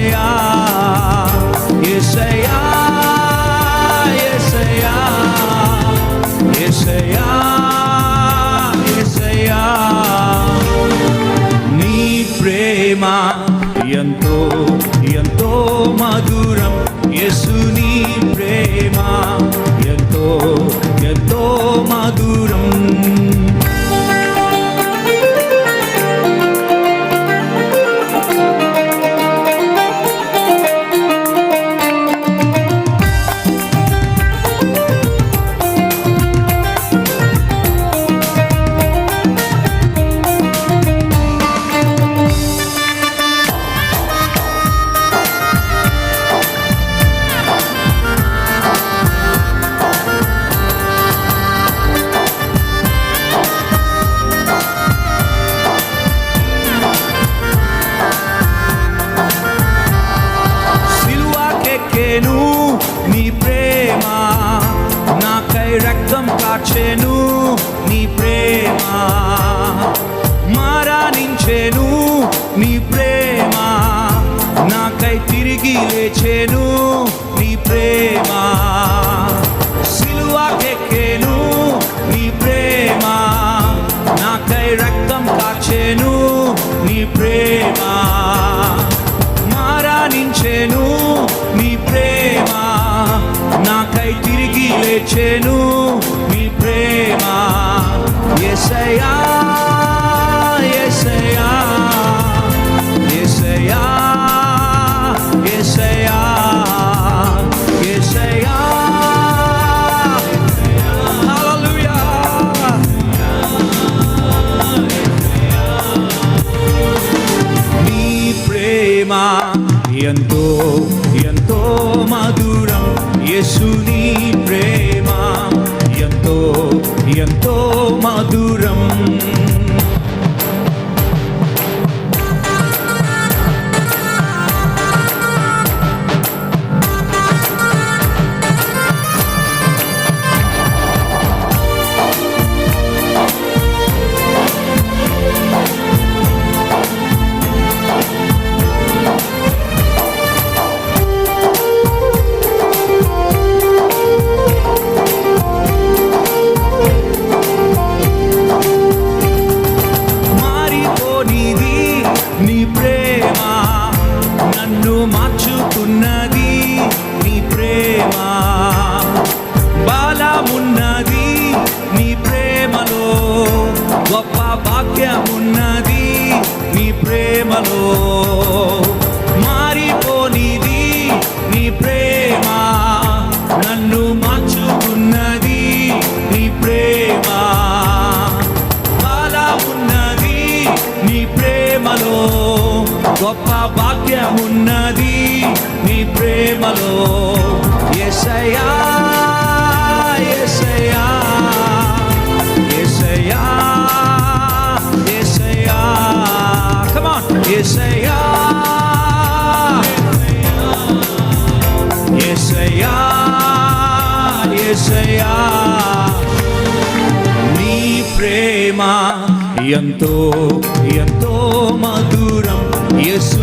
ఏసయ్యా ఏసయ్యా ఏసయ్యా ఏసయ్యా ఏసయ్యా నీ ప్రేమ ఎంతో లేచెను నీ ప్రేమ. సిలువాకెక్కేను నీ ప్రేమ. నాకై రక్తం కాచెను నీ ప్రేమ. మారానించెను నీ ప్రేమ. నాకై తిరిగి లేచెను నీ ప్రేమ. ఎసయా ఎంతో ఎంతో మధురం యశుని ప్రేమ. ఎంతో ఎంతో మధురం భాగ్యమున్నది నీ ప్రేమలో. ఎసయా ఎసయా ఎసయా ఎసయా కమాన్ ఎసయా ఎసయా యేసయ్యా నీ ప్రేమ ఎంతో ఎంతో మధురం. ఎస్